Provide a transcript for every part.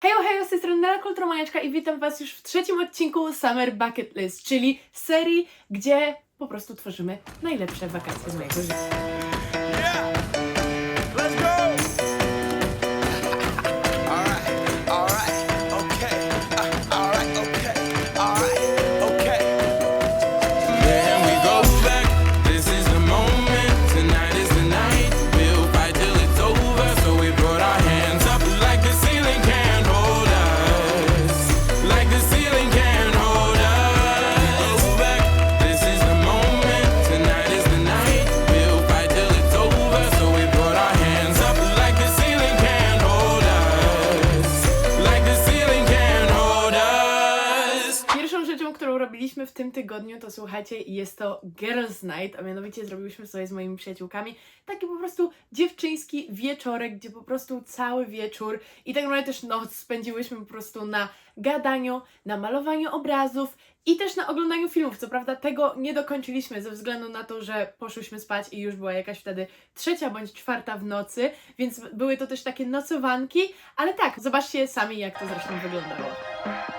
Hejo, hejo, z tej strony Nela Kulturomaniaczka i witam Was już w trzecim odcinku Summer Bucket List, czyli serii, gdzie po prostu tworzymy najlepsze wakacje z mojego życia. Robiliśmy w tym tygodniu, to słuchajcie, jest to Girls Night, a mianowicie zrobiłyśmy sobie z moimi przyjaciółkami taki po prostu dziewczyński wieczorek, gdzie po prostu cały wieczór i tak naprawdę też noc spędziłyśmy po prostu na gadaniu, na malowaniu obrazów i też na oglądaniu filmów. Co prawda tego nie dokończyliśmy ze względu na to, że poszłyśmy spać i już była jakaś wtedy trzecia bądź czwarta w nocy, więc były to też takie nocowanki, ale tak, zobaczcie sami jak to zresztą wyglądało.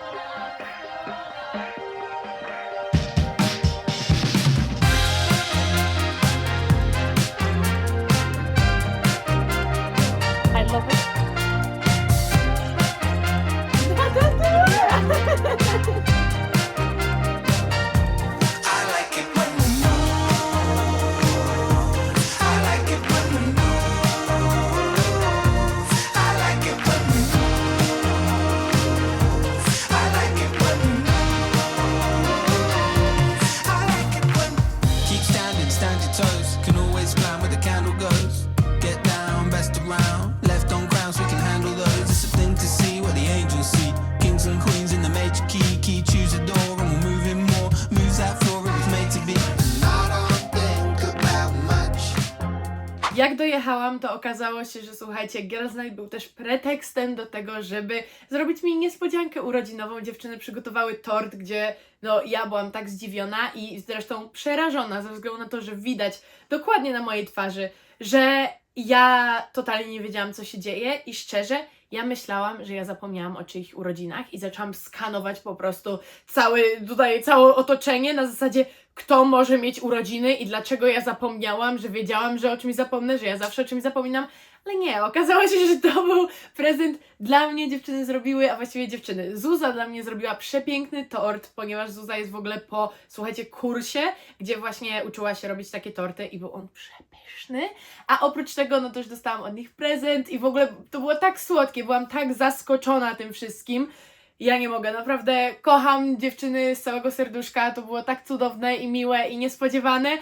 Jak dojechałam, to okazało się, że słuchajcie, Girls Night był też pretekstem do tego, żeby zrobić mi niespodziankę urodzinową. Dziewczyny przygotowały tort, gdzie no ja byłam tak zdziwiona i zresztą przerażona ze względu na to, że widać dokładnie na mojej twarzy, że ja totalnie nie wiedziałam, co się dzieje i szczerze, ja myślałam, że ja zapomniałam o czyichś urodzinach i zaczęłam skanować po prostu cały, tutaj całe otoczenie na zasadzie, kto może mieć urodziny i dlaczego ja zapomniałam, że wiedziałam, że o czymś zapomnę, że ja zawsze o czymś zapominam, ale nie, okazało się, że to był prezent dla mnie, dziewczyny zrobiły, a właściwie dziewczyny. Zuza dla mnie zrobiła przepiękny tort, ponieważ Zuza jest w ogóle po, słuchajcie, kursie, gdzie właśnie uczyła się robić takie torty i był on przepyszny, a oprócz tego, no już dostałam od nich prezent i w ogóle to było tak słodkie, byłam tak zaskoczona tym wszystkim. Ja nie mogę, naprawdę kocham dziewczyny z całego serduszka, to było tak cudowne i miłe i niespodziewane.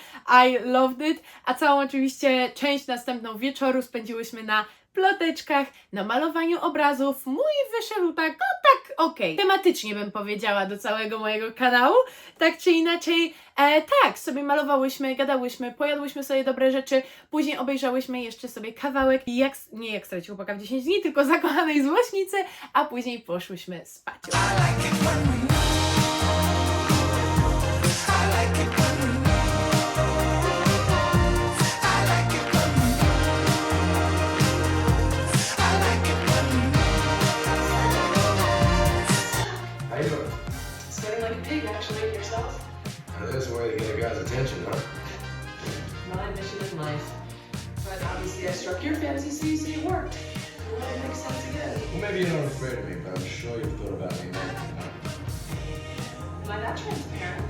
I loved it. A całą oczywiście część następną wieczoru spędziłyśmy na ploteczkach, na malowaniu obrazów. Mój wyszedł tak, no tak, okej. Tematycznie bym powiedziała do całego mojego kanału, tak czy inaczej. E, tak, sobie malowałyśmy, gadałyśmy, pojadłyśmy sobie dobre rzeczy, później obejrzałyśmy jeszcze sobie kawałek, jak, nie jak stracił chłopaka w 10 dni, tylko zakochanej złośnicy, a później poszłyśmy spać. Way to get a guy's attention, huh? My mission in life. But obviously, I struck your fancy, so you say it worked. Well, it makes sense again. Well, maybe you're not afraid of me, but I'm sure you've thought about me more than. Am I that transparent?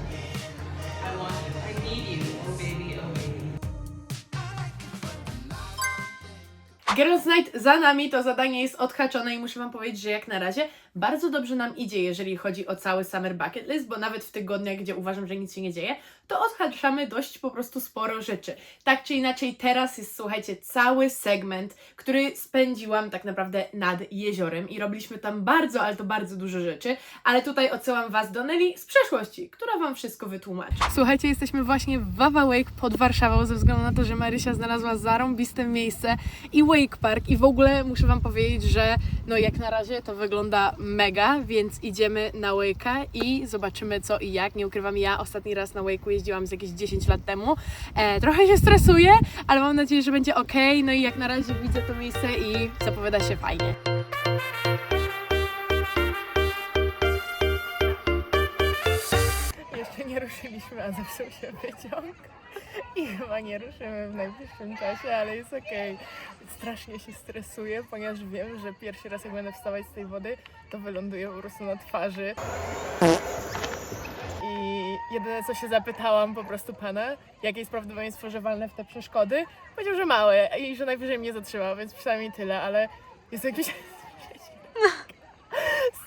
I want you. I need you. Oh, baby, Girls Night za nami, to zadanie jest odhaczone i muszę Wam powiedzieć, że jak na razie bardzo dobrze nam idzie, jeżeli chodzi o cały Summer Bucket List, bo nawet w tygodniach, gdzie uważam, że nic się nie dzieje, to odhaczamy dość po prostu sporo rzeczy. Tak czy inaczej, teraz jest, słuchajcie, cały segment, który spędziłam tak naprawdę nad jeziorem i robiliśmy tam bardzo, ale to bardzo dużo rzeczy, ale tutaj odsyłam Was do Nelly z przeszłości, która Wam wszystko wytłumaczy. Słuchajcie, jesteśmy właśnie w Wawa Wake pod Warszawą, ze względu na to, że Marysia znalazła zarąbiste miejsce i Wake Park i w ogóle muszę Wam powiedzieć, że no jak na razie to wygląda mega, więc idziemy na Wake'a i zobaczymy co i jak. Nie ukrywam, ja ostatni raz na Wake'u jeździłam z jakieś 10 lat temu. E, trochę się stresuję, ale mam nadzieję, że będzie ok. No i jak na razie widzę to miejsce i zapowiada się fajnie. Jeszcze nie ruszyliśmy, a zepsuł się wyciąg. I chyba nie ruszymy w najbliższym czasie, ale jest ok. Strasznie się stresuję, ponieważ wiem, że pierwszy raz jak będę wstawać z tej wody, to wyląduję po prostu na twarzy. Jedyne co się zapytałam po prostu pana, jakie jest prawdopodobieństwo, że walnę w te przeszkody, powiedział, że małe i że najwyżej mnie zatrzymał, więc przynajmniej tyle, ale jest jakiś...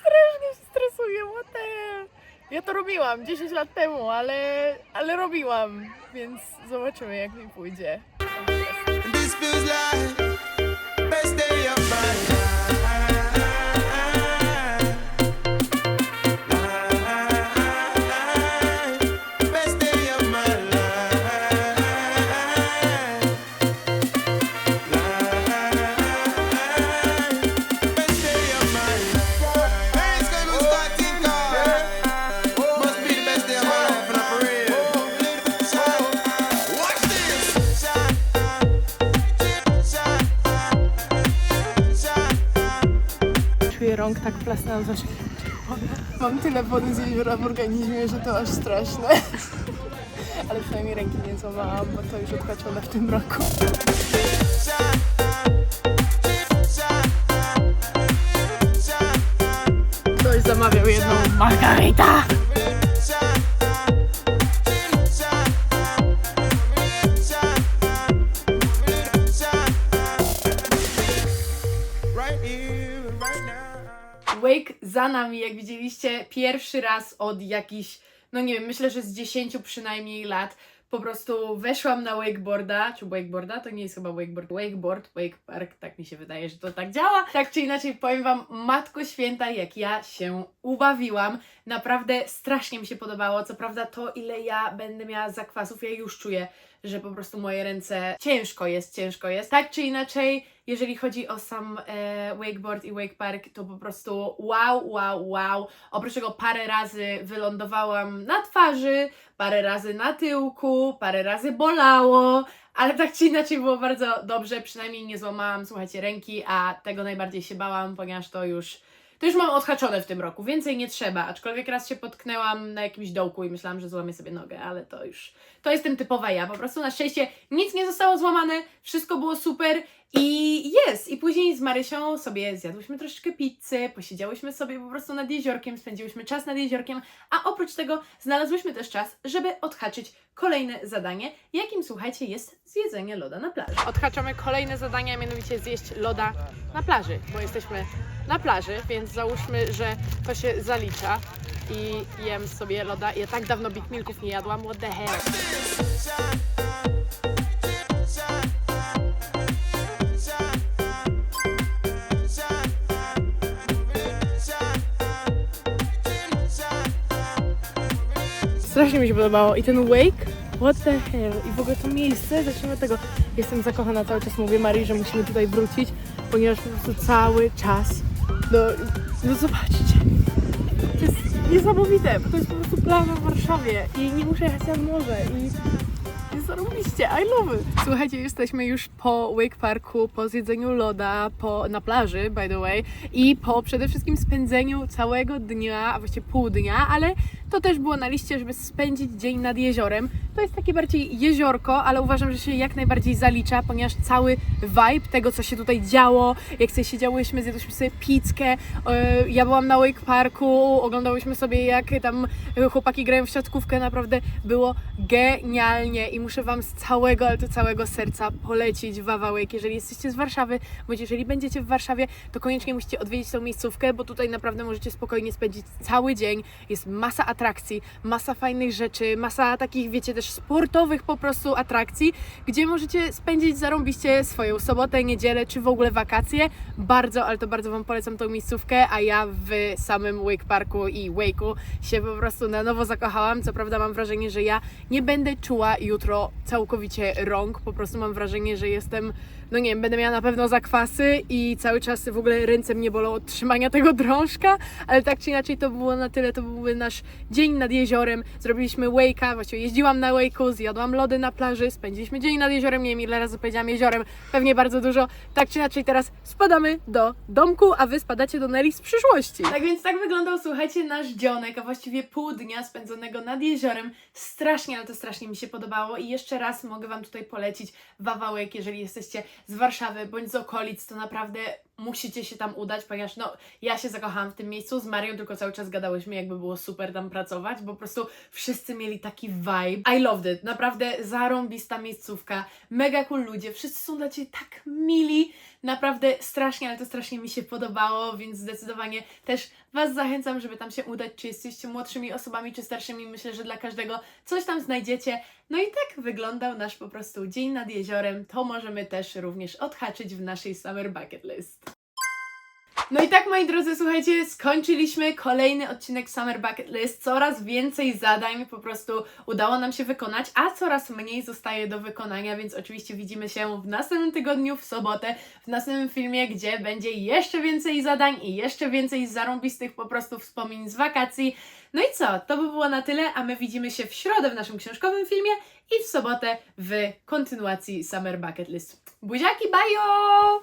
Strasznie się stresuję, what the hell? Ja to robiłam 10 lat temu, ale, ale robiłam, więc zobaczymy jak mi pójdzie. This feels like plasnęłam, że mam tyle wody z jeziora w organizmie, że to aż straszne. Ale przynajmniej ręki nie złamałam, bo to już odhaczone w tym roku. Ktoś zamawiał jedną margarita! Wake za nami, jak widzieliście, pierwszy raz od jakichś, no nie wiem, myślę, że z 10 przynajmniej lat. Po prostu weszłam na wakeboarda, czy wakeboarda, to nie jest chyba wakeboard, wakeboard, wake park, tak mi się wydaje, że to tak działa. Tak czy inaczej, powiem Wam, Matko Święta, jak ja się ubawiłam. Naprawdę strasznie mi się podobało. Co prawda, to ile ja będę miała zakwasów, ja już czuję, że po prostu moje ręce ciężko jest, ciężko jest. Tak czy inaczej, jeżeli chodzi o sam e, wakeboard i wake park, to po prostu wow, wow, wow. Oprócz tego parę razy wylądowałam na twarzy, parę razy na tyłku, parę razy bolało, ale tak czy inaczej było bardzo dobrze, przynajmniej nie złamałam, słuchajcie, ręki, a tego najbardziej się bałam, ponieważ to już to już mam odhaczone w tym roku, więcej nie trzeba, aczkolwiek raz się potknęłam na jakimś dołku i myślałam, że złamię sobie nogę, ale to już, to jestem typowa ja, po prostu na szczęście nic nie zostało złamane, wszystko było super i jest, i później z Marysią sobie zjadłyśmy troszeczkę pizzy, posiedziałyśmy sobie po prostu nad jeziorkiem, spędziłyśmy czas nad jeziorkiem, a oprócz tego znalazłyśmy też czas, żeby odhaczyć kolejne zadanie, jakim słuchajcie jest zjedzenie loda na plaży. Odhaczamy kolejne zadanie, a mianowicie zjeść loda na plaży, bo jesteśmy na plaży, więc załóżmy, że to się zalicza i jem sobie loda. Ja tak dawno Big Milków nie jadłam, what the hell. Strasznie mi się podobało. I ten wake, what the hell? I w ogóle to miejsce, zacznijmy od tego, jestem zakochana, cały czas mówię Marii, że musimy tutaj wrócić, ponieważ po prostu cały czas, no, no zobaczcie, to jest niesamowite, bo to jest po prostu plaża w Warszawie i nie muszę jechać nad morze i zarobiście, I love it. Słuchajcie, jesteśmy już po Wake Parku, po zjedzeniu loda, po, na plaży, by the way, i po przede wszystkim spędzeniu całego dnia, a właściwie pół dnia, ale to też było na liście, żeby spędzić dzień nad jeziorem. To jest takie bardziej jeziorko, ale uważam, że się jak najbardziej zalicza, ponieważ cały vibe tego, co się tutaj działo, jak sobie siedziałyśmy, zjadłyśmy sobie pizzkę, e, ja byłam na Wake Parku, oglądałyśmy sobie jak tam chłopaki grają w siatkówkę, naprawdę było genialnie i muszę Wam z całego, ale to całego serca polecić Wawa Wake. Jeżeli jesteście z Warszawy, bądź jeżeli będziecie w Warszawie, to koniecznie musicie odwiedzić tą miejscówkę, bo tutaj naprawdę możecie spokojnie spędzić cały dzień. Jest masa atrakcji, masa fajnych rzeczy, masa takich, wiecie, też sportowych po prostu atrakcji, gdzie możecie spędzić zarąbiście swoją sobotę, niedzielę, czy w ogóle wakacje. Bardzo, ale to bardzo Wam polecam tą miejscówkę, a ja w samym Wake Parku i Wake'u się po prostu na nowo zakochałam. Co prawda mam wrażenie, że ja nie będę czuła jutro całkowicie rąk. Po prostu mam wrażenie, że jestem, no nie wiem, będę miała na pewno zakwasy i cały czas w ogóle ręce mnie bolą od trzymania tego drążka, ale tak czy inaczej to było na tyle, to byłby nasz dzień nad jeziorem. Zrobiliśmy wake'a, właściwie jeździłam na wake'u, zjadłam lody na plaży, spędziliśmy dzień nad jeziorem, nie wiem ile razy powiedziałam jeziorem, pewnie bardzo dużo. Tak czy inaczej teraz spadamy do domku, a wy spadacie do Nelly z przyszłości. Tak więc tak wyglądał, słuchajcie, nasz dzionek, a właściwie pół dnia spędzonego nad jeziorem. Strasznie, ale to strasznie mi się podobało i jeszcze raz mogę Wam tutaj polecić Wawałek, jeżeli jesteście z Warszawy bądź z okolic, to naprawdę musicie się tam udać, ponieważ no, ja się zakochałam w tym miejscu, z Marią tylko cały czas gadałyśmy, jakby było super tam pracować, bo po prostu wszyscy mieli taki vibe. I loved it, naprawdę zarąbista miejscówka, mega cool ludzie, wszyscy są dla Ciebie tak mili, naprawdę strasznie, ale to strasznie mi się podobało, więc zdecydowanie też Was zachęcam, żeby tam się udać, czy jesteście młodszymi osobami, czy starszymi, myślę, że dla każdego coś tam znajdziecie. No i tak wyglądał nasz po prostu dzień nad jeziorem, to możemy też również odhaczyć w naszej Summer Bucket List. No i tak, moi drodzy, słuchajcie, skończyliśmy kolejny odcinek Summer Bucket List. Coraz więcej zadań po prostu udało nam się wykonać, a coraz mniej zostaje do wykonania, więc oczywiście widzimy się w następnym tygodniu, w sobotę, w następnym filmie, gdzie będzie jeszcze więcej zadań i jeszcze więcej zarąbistych po prostu wspomnień z wakacji. No i co? To by było na tyle, a my widzimy się w środę w naszym książkowym filmie i w sobotę w kontynuacji Summer Bucket List. Buziaki, bajo!